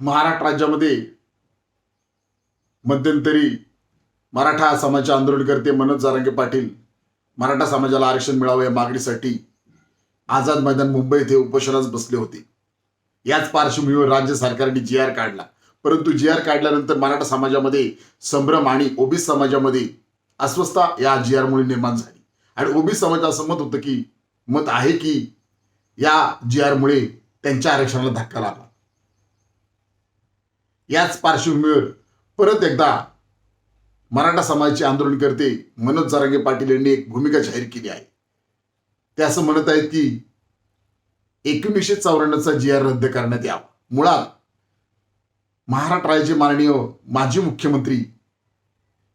महाराष्ट्र राज्यामध्ये मध्यंतरी मराठा समाजाचे आंदोलनकर्ते मनोज जारंगे पाटील मराठा समाजाला आरक्षण मिळावं या मागणीसाठी आझाद मैदान मुंबई येथे उपोषणास बसले होते. याच पार्श्वभूमीवर राज्य सरकारने जी आर काढला. परंतु जी आर काढल्यानंतर मराठा समाजामध्ये संभ्रम आणि ओबीसी समाजामध्ये अस्वस्थता या जी आरमुळे निर्माण झाली. आणि ओबीसी समाज असं मत होतं की मत आहे की या जी आरमुळे त्यांच्या आरक्षणाला धक्का लागला. याच पार्श्वभूमीवर परत एकदा मराठा समाजाचे आंदोलनकर्ते मनोज जारांगे पाटील यांनी एक भूमिका जाहीर केली आहे. ते असं म्हणत आहेत की एकोणीसशे चौऱ्याण्णवचा जी आर रद्द करण्यात यावा. मुळात महाराष्ट्र राज्याचे माननीय माजी मुख्यमंत्री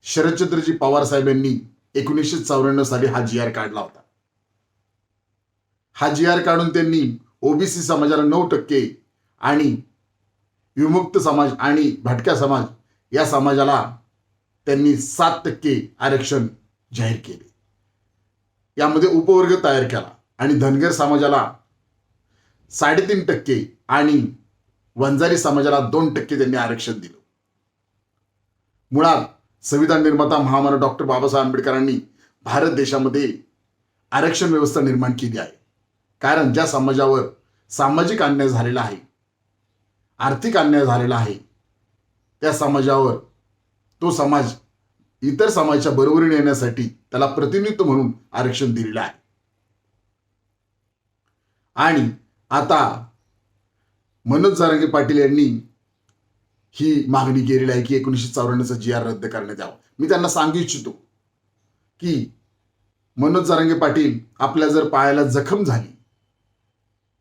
शरदचंद्रजी पवार साहेब यांनी एकोणीसशे चौऱ्याण्णव साली हा जी आर काढला होता. हा जी आर काढून त्यांनी ओबीसी समाजाला नऊ टक्के आणि विमुक्त समाज आणि भटक्या समाज या समाजाला त्यांनी सात टक्के आरक्षण जाहीर केले. यामध्ये उपवर्ग तयार केला आणि धनगर समाजाला साडेतीन टक्के आणि वंजारी समाजाला दोन टक्के त्यांनी आरक्षण दिलं. मुळात संविधान निर्माता महामानव डॉक्टर बाबासाहेब आंबेडकरांनी भारत देशामध्ये आरक्षण व्यवस्था निर्माण केली आहे. कारण ज्या समाजावर सामाजिक अन्याय झालेला आहे आर्थिक अन्याय झालेला आहे. त्या समाजावर तो समाज इतर समाजाच्या बरोबरीने येण्यासाठी त्याला प्रतिनिधित्व म्हणून आरक्षण दिलेलं आहे. आणि आता मनोज जारंगे पाटील यांनी ही मागणी केलेली आहे की एकोणीसशे चौऱ्याण्णवचा जी आर रद्द करण्यात यावा. मी त्यांना सांगू इच्छितो की मनोज जारंगे पाटील आपल्या जर पायाला जखम झाली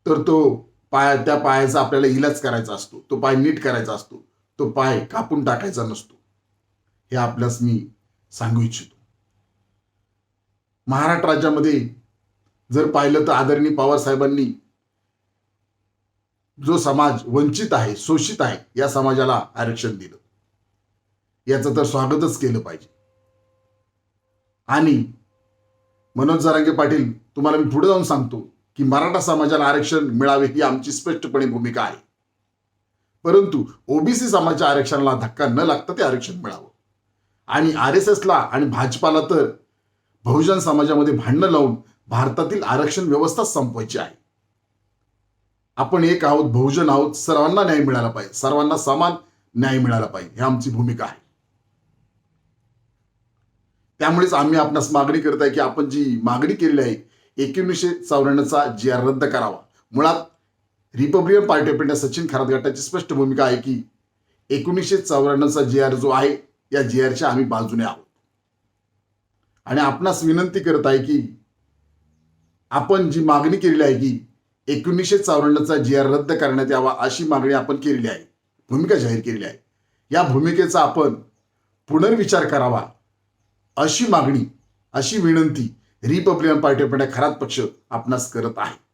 तर तो पाय त्या पायाचा आपल्याला इलाज करायचा असतो. तो पाय नीट करायचा असतो. तो पाय कापून टाकायचा नसतो. हे आपल्यास मी सांगू इच्छितो. महाराष्ट्र राज्यामध्ये जर पाहिलं तर आदरणीय पवार साहेबांनी जो समाज वंचित आहे शोषित आहे या समाजाला आरक्षण दिलं. याचं तर स्वागतच केलं पाहिजे. आणि मनोज जरांगे पाटील तुम्हाला मी पुढे जाऊन सांगतो. की मराठा समाजाला आरक्षण मिळावे ही आमची स्पष्टपणे भूमिका आहे. परंतु ओबीसी समाजाच्या आरक्षणाला धक्का न लागता ते आरक्षण मिळावं. आणि आर एस एसला आणि भाजपाला तर बहुजन समाजामध्ये भांडणं लावून भारतातील आरक्षण व्यवस्था संपवायची आहे. आपण एक आहोत बहुजन आहोत सर्वांना न्याय मिळाला पाहिजे सर्वांना समान न्याय मिळाला पाहिजे ही आमची भूमिका आहे. त्यामुळेच आम्ही आपणास मागणी करत आहे की आपण जी मागणी केलेली आहे एकोणीसशे चौऱ्याण्णवचा जी आर रद्द करावा. मुळात Republican Party of India Sachin Kharat गटाची स्पष्ट भूमिका आहे की एकोणीसशे चौऱ्याण्णवचा जी आर जो आहे या जी आरच्या आम्ही बाजूने आहोत. आणि आपणास विनंती करत आहे की आपण जी मागणी केलेली आहे की एकोणीसशे चौऱ्याण्णवचा जी आर रद्द करण्यात यावा अशी मागणी आपण केलेली आहे भूमिका जाहीर केलेली आहे. या भूमिकेचा आपण पुनर्विचार करावा अशी मागणी अशी विनंती रिपब्लिकन पार्टी पण इंडिया खरात पक्ष आपणास करत आहे.